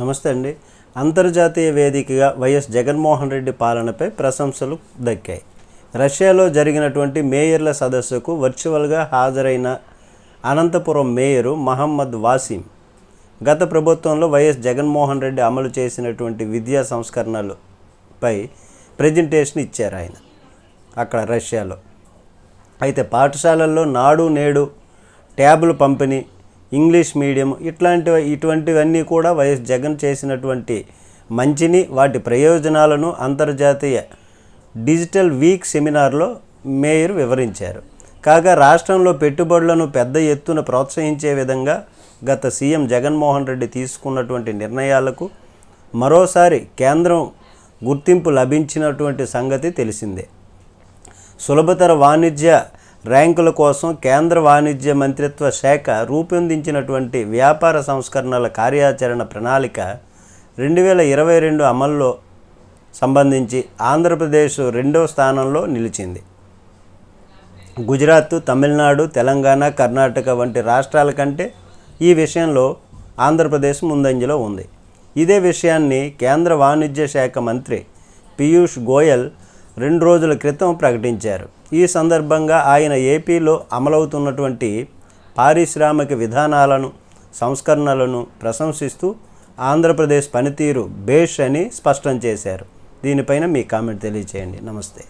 నమస్తే అండి. అంతర్జాతీయ వేదికగా వైఎస్ జగన్మోహన్ రెడ్డి పాలనపై ప్రశంసలు దక్కాయి. రష్యాలో జరిగినటువంటి మేయర్ల సదస్సుకు వర్చువల్గా హాజరైన అనంతపురం మేయరు మహమ్మద్ వాసీం గత ప్రభుత్వంలో వైఎస్ జగన్మోహన్ రెడ్డి అమలు చేసినటువంటి విద్యా సంస్కరణలపై ప్రజెంటేషన్ ఇచ్చారు ఆయన అక్కడ రష్యాలో. అయితే పాఠశాలల్లో నాడు నేడు ట్యాబులు పంపిణీ ఇంగ్లీష్ మీడియం ఇట్లాంటి ఇటువంటివన్నీ కూడా వైఎస్ జగన్ చేసినటువంటి మంచిని వాటి ప్రయోజనాలను అంతర్జాతీయ డిజిటల్ వీక్ సెమినార్లో మేయర్ వివరించారు. కాగా రాష్ట్రంలో పెట్టుబడులను పెద్ద ఎత్తున ప్రోత్సహించే విధంగా గత సీఎం జగన్మోహన్ రెడ్డి తీసుకున్నటువంటి నిర్ణయాలకు మరోసారి కేంద్రం గుర్తింపు లభించినటువంటి సంగతి తెలిసిందే. సులభతర వాణిజ్య ర్యాంకుల కోసం కేంద్ర వాణిజ్య మంత్రిత్వ శాఖ రూపొందించినటువంటి వ్యాపార సంస్కరణల కార్యాచరణ ప్రణాళిక రెండు వేల ఇరవై రెండు అమల్లో సంబంధించి ఆంధ్రప్రదేశ్ రెండవ స్థానంలో నిలిచింది. గుజరాత్ తమిళనాడు తెలంగాణ కర్ణాటక వంటి రాష్ట్రాల కంటే ఈ విషయంలో ఆంధ్రప్రదేశ్ ముందంజలో ఉంది. ఇదే విషయాన్ని కేంద్ర వాణిజ్య శాఖ మంత్రి పీయూష్ గోయల్ రెండు రోజుల క్రితం ప్రకటించారు. ఈ సందర్భంగా ఆయన ఏపీలో అమలవుతున్నటువంటి పారిశ్రామిక విధానాలను సంస్కరణలను ప్రశంసిస్తూ ఆంధ్రప్రదేశ్ పనితీరు బేష్ అని స్పష్టం చేశారు. దీనిపైన మీ కామెంట్ తెలియచేయండి. నమస్తే.